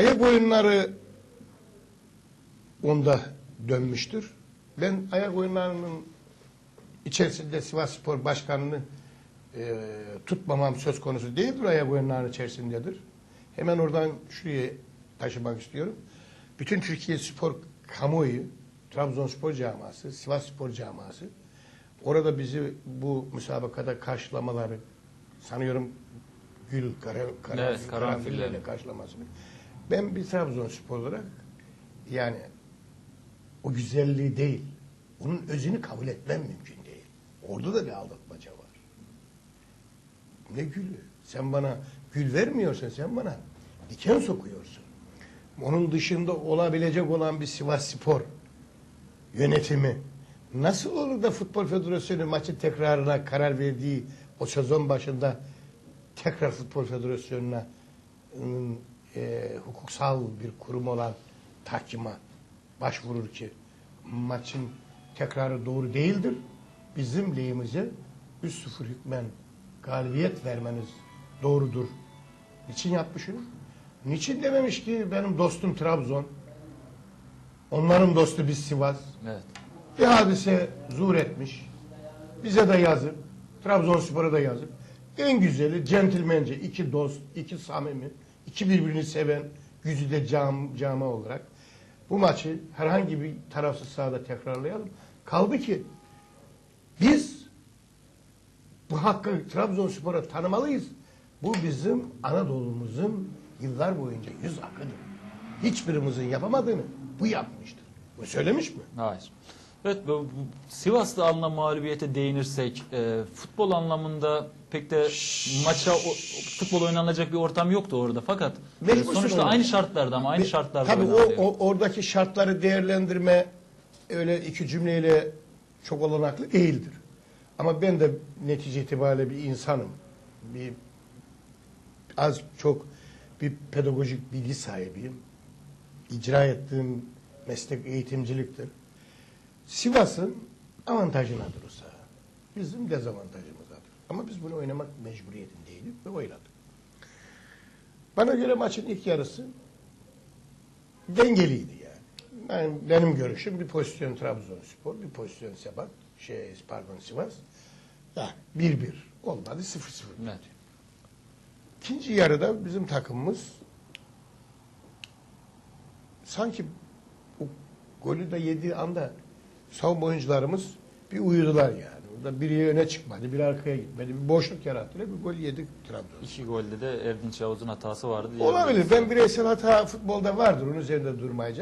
Ayak oyunları onda dönmüştür. Ben ayak oyunlarının içerisinde Sivas Spor Başkanı'nı e, tutmamam söz konusu değildir. Ayak oyunlarının içerisindedir. Hemen oradan şuraya taşımak istiyorum. Bütün Türkiye Spor kamuoyu, Trabzonspor camiası, Sivas Spor camiası orada bizi bu müsabakada karşılamaları sanıyorum gül, kara, kara, Evet, karanfillerle karşılamasını. Ben bir Trabzonspor olarak yani o güzelliği değil, onun özünü kabul etmem mümkün değil. Orada da bir aldatmaca var. Ne gülü? Sen bana gül vermiyorsan sen bana diken sokuyorsun. Onun dışında olabilecek olan bir Sivas Spor yönetimi nasıl olur da Futbol Federasyonu maçın tekrarına karar verdiği o sezon başında tekrar Futbol Federasyonu'na ıı, e, hukuksal bir kurum olan tahkima başvurur ki maçın tekrarı doğru değildir. Bizim lehimize 3-0 hükmen galibiyet vermeniz doğrudur. Niçin yapmış onu? Niçin dememiş ki benim dostum Trabzon, onların dostu biz Sivas. Evet. Bir hadise zuhur etmiş. Bize de yazıp, Trabzonspor'a da yazıp. En güzeli centilmence iki dost, iki samimi, iki birbirini seven güzide cam, cama olarak bu maçı herhangi bir tarafsız sahada tekrarlayalım. Kaldı ki biz bu hakkı Trabzonspor'a tanımalıyız. Bu bizim Anadolu'muzun yıllar boyunca yüz akıdır. Hiçbirimizin yapamadığını bu yapmıştır. Bu söylemiş mi? Hayır. Evet bu, bu Sivas'ta alınan mağlubiyete değinirsek e, futbol anlamında pek de maça o, futbol oynanacak bir ortam yoktu orada fakat e, Mecbursun sonuçta aynı şartlarda ama aynı şartlarda Tabii o, o- oradaki şartları değerlendirme öyle iki cümleyle çok olanaklı değildir. Ama ben de netice itibariyle bir insanım. Bir az çok bir pedagojik bilgi sahibiyim. İcra ettiğim meslek eğitimciliktir. Sivas'ın avantajınadır o saha. Bizim dezavantajımızdadır. Ama biz bunu oynamak mecburiyetindeyiz ve oynadık. Bana göre maçın ilk yarısı dengeliydi yani. Ben, benim görüşüm bir pozisyon Trabzonspor, bir pozisyon Sebat, şey pardon Sivas. Yani 1-1 olmadı 0-0. Evet. İkinci yarıda bizim takımımız sanki o golü de yediği anda savunma oyuncularımız bir uyudular yani. Orada biri öne çıkmadı, biri arkaya gitmedi. Bir boşluk yarattılar, bir gol yedik Trabzon. İki golde de Erdinç Yavuz'un hatası vardı. Olabilir. Ben bireysel hata futbolda vardır. Onun üzerinde durmayacağım.